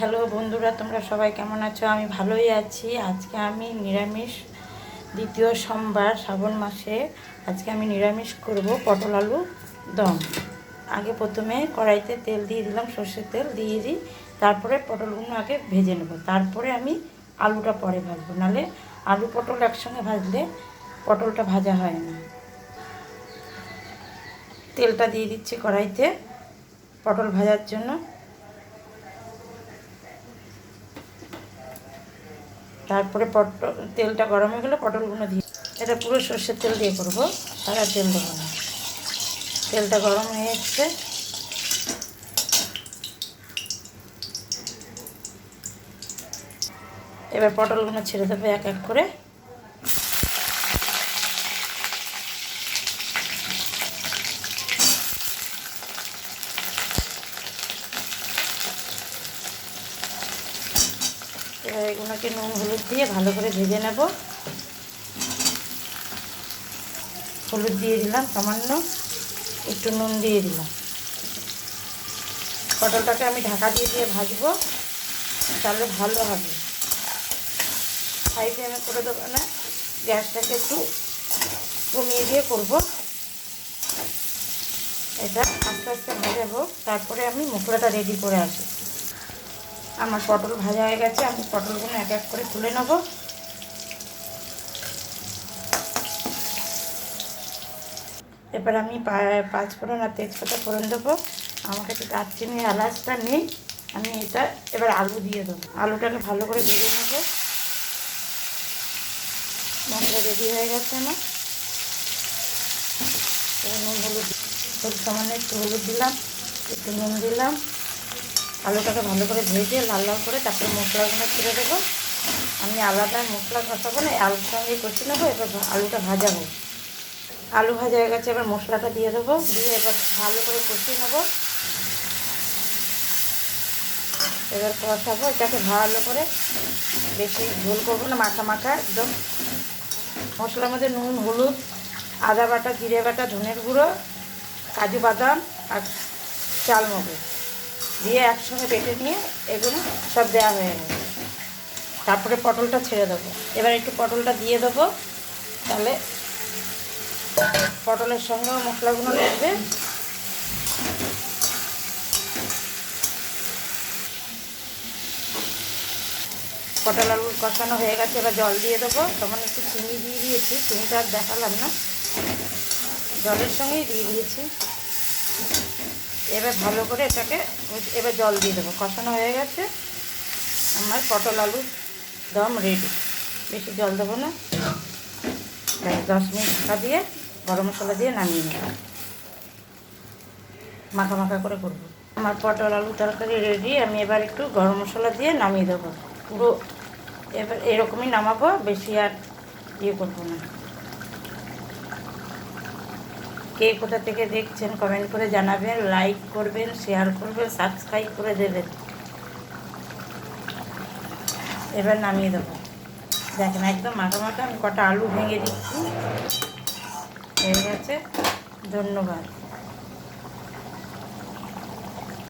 Hello বন্ধুরা, তোমরা সবাই কেমন আছো? আমি ভালোই আছি। আজকে আমি নিরামিষ দ্বিতীয় সোমবার শ্রাবণ মাসে আজকে আমি নিরামিষ করব পটল আলু দম। আগে প্রথমে কড়াইতে তেল দিয়ে দিলাম, সর্ষের তেল দিয়ে দিই, তারপরে পটলগুলো আগে ভেজে নেব। তারপরে আমি আলুটা পরে ভাজবো। নাহলে আলু পটল একসঙ্গে ভাজলে পটলটা ভাজা হয় না। তেলটা দিয়ে দিচ্ছি কড়াইতে পটল ভাজার জন্য। তারপরে পটল, তেলটা গরম হয়ে গেলে পটলগুলো দিয়ে এটা পুরো সর্ষের তেল দিয়ে করব সারা তেল দেবো না। তেলটা গরম হয়ে এসছে। এবার পটলগুলো ছেড়ে দেবো এক এক করে। এবার এগুলোকে নুন হলুদ দিয়ে ভালো করে ভেজে নেব। হলুদ দিয়ে দিলাম, সামান্য একটু নুন দিয়ে দিলাম। পটলটাকে আমি ঢাকা দিয়ে দিয়ে ভাজবো, তাহলে ভালো হবে। হাই ফ্লেমে করে দেবো না, গ্যাসটাকে একটু কমিয়ে দিয়ে করব। এটা আস্তে আস্তে ভাজাবো তারপরে আমি মশলাটা রেডি করে আসি আমার পটল ভাজা হয়ে গেছে, আমি পটলগুলো এক এক করে তুলে নেব। এবার আমি পাঁচ ফোড়ন আর তেজপাতা ফোড়ন দেবো। আমার কাছে দারচিনি এলাচটা নেই, আমি এটা এবার আলু দিয়ে দেবো। আলুটাকে ভালো করে ভেজে নেব। মশলা রেডি হয়ে গেছে আমার। নুন হলুদ সামান্য একটু হলুদ দিলাম, একটু নুন দিলাম। আলুটাকে ভালো করে ভেজে লাল লাল করে তারপরে মশলাগুলো ছেড়ে দেবো। আমি আলাদা মশলা কষাবো না, আলুর সঙ্গে কষে নেব, এবার আলুটা ভাজাবো। আলু ভাজা হয়ে গেছে, এবার মশলাটা দিয়ে দেবো। দিয়ে এবার ভালো করে কষিয়ে নেব। এবার কষাবো, এটাকে ভালো করে বেশি ঝোল করব না, মাখা মাখা একদম। মশলার মধ্যে নুন, হলুদ, আদা বাটা, জিরে বাটা, ধনের গুঁড়ো, কাজু বাদাম আর চাল মগজ দিয়ে একসঙ্গে বেটে নিয়ে এগুলো সব দেওয়া হয়ে গেছে তারপরে পটলটা ছেড়ে দেবো। এবার একটু পটলটা দিয়ে দেবো। তাহলে পটলের সঙ্গেও মশলাগুলো লাগবে। পটল আলু কষানো হয়ে গেছে, এবার জল দিয়ে দেবো। তখন একটু চিনি দিয়ে দিয়েছি। চিনিটা আর দেখালাম না। জলের সঙ্গেই দিয়ে দিয়েছি। এবার ভালো করে এটাকে এবার জল দিয়ে দেবো। কষানো হয়ে গেছে। আমার পটল আলু দম রেডি বেশি জল দেবো না। দশ মিনিট দিয়ে গরম মশলা দিয়ে নামিয়ে নেব। মাখা মাখা করে করব। আমার পটল আলু তরকারি রেডি আমি এবার একটু গরম মশলা দিয়ে নামিয়ে দেবো। পুরো এবার এরকমই নামাবো, বেশি আর ইয়ে করব না। কে কোথা থেকে দেখছেন কমেন্ট করে জানাবেন লাইক করবেন শেয়ার করবেন সাবস্ক্রাইব করে দেবেন। এবার নামিয়ে দেবো। দেখেন একদম মাখা মাখা আমি কটা আলু ভেঙে দিচ্ছি। হয়ে গেছে। ধন্যবাদ।